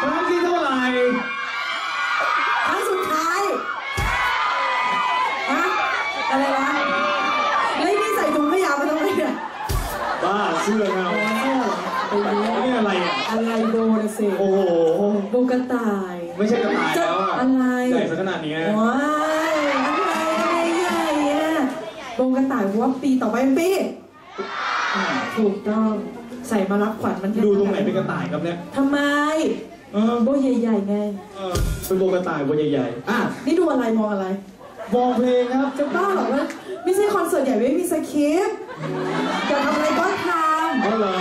ครั้งที่เท่าไหร่ครั้งสุดท้ายฮะอะไรวะแล้วนี่ใส่ถุงขยะมาทำไมเนี่ยบ้าเสื้อเงาโอ้โหนี่อะไรอะอะไรโดนสิโอ้โหโบกระต่ายไม่ใช่กระต่ายแล้วอะอะไรใหญ่สักขนาดเนี้ยว้ายอะไรอะไรใหญ่อะโบกระต่ายเพราะว่าปีต่อไปเป็นปีอ่าถูกต้อง ใส่มารับขวัญมันแค่ดูตรงไหนเป็นกระต่ายครับเนี่ยทำไมเออโบใหญ่ๆไง เออเป็นโบกระต่ายโบใหญ่ๆอะนี่ดูอะไรมองอะไรมองเพลงครับจะบ้าเหรอว่าไม่ใช่คอนเสิร์ตใหญ่ไม่มีสคริปต์จะทำอะไรก็ทำเอาเหรอ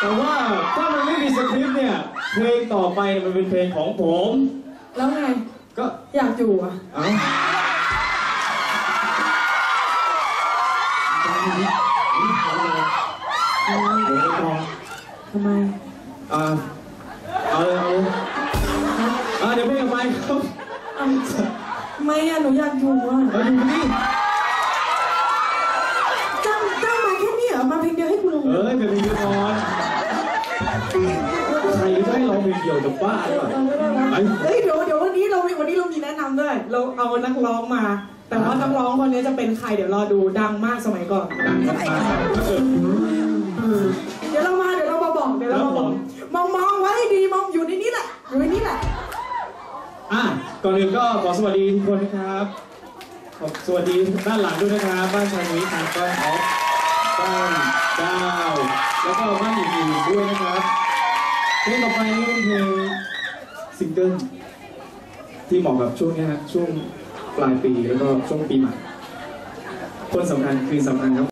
แต่ว่าถ้ามันไม่มีสคริปต์เนี่ยเพลงต่อไปเนี่ยมันเป็นเพลงของผม แล้วไงก็อยากอยู่อะ เอ้าเดี๋ยวไม่พอทำไมอ่าเอาเลยเอาเลยอ่าเดี๋ยวเพลงต่อไปครับเอาทำไมอะหนูอยากอยู่อะเอาดูนี่จ้างจ้างมาแค่นี้เหรอมาเพลงเดียวให้กูลงเอ้ยเป็นเพลงเดียวก่อนใครจะให้ร้องเพลงเดียวจะบ้าหรือเปล่าเฮ้ยเดี๋ยวเดี๋ยววันนี้เราวันนี้เรามีแนะนำด้วย เราเอานักร้องมา แต่ว่านักร้องคนนี้จะเป็นใครเดี๋ยวรอดูดังมากสมัยก่อนดังมากๆเออเดี๋ยวเรามาเดี๋ยวเรามาบอกเดี๋ยวเรามาบอกมองมองไว้ให้ดีมองอยู่ในนี้แหละอยู่ในนี้แหละอะก่อนอื่นก็ขอสวัสดีทุกคนนะครับขอสวัสดีด้านหลังด้วยนะครับบ้านชายนุ้ยทางบ้านออฟบ้านดาวแล้วก็บ้านอื่นๆด้วยนะครับเพลงต่อไปนี่เป็นเพลงซิงเกิลที่เหมาะกับช่วงเนี้ยฮะช่วง ปลายปีแล้วก็ช่วงปีใหม่คนสำคัญคือสำคัญครับ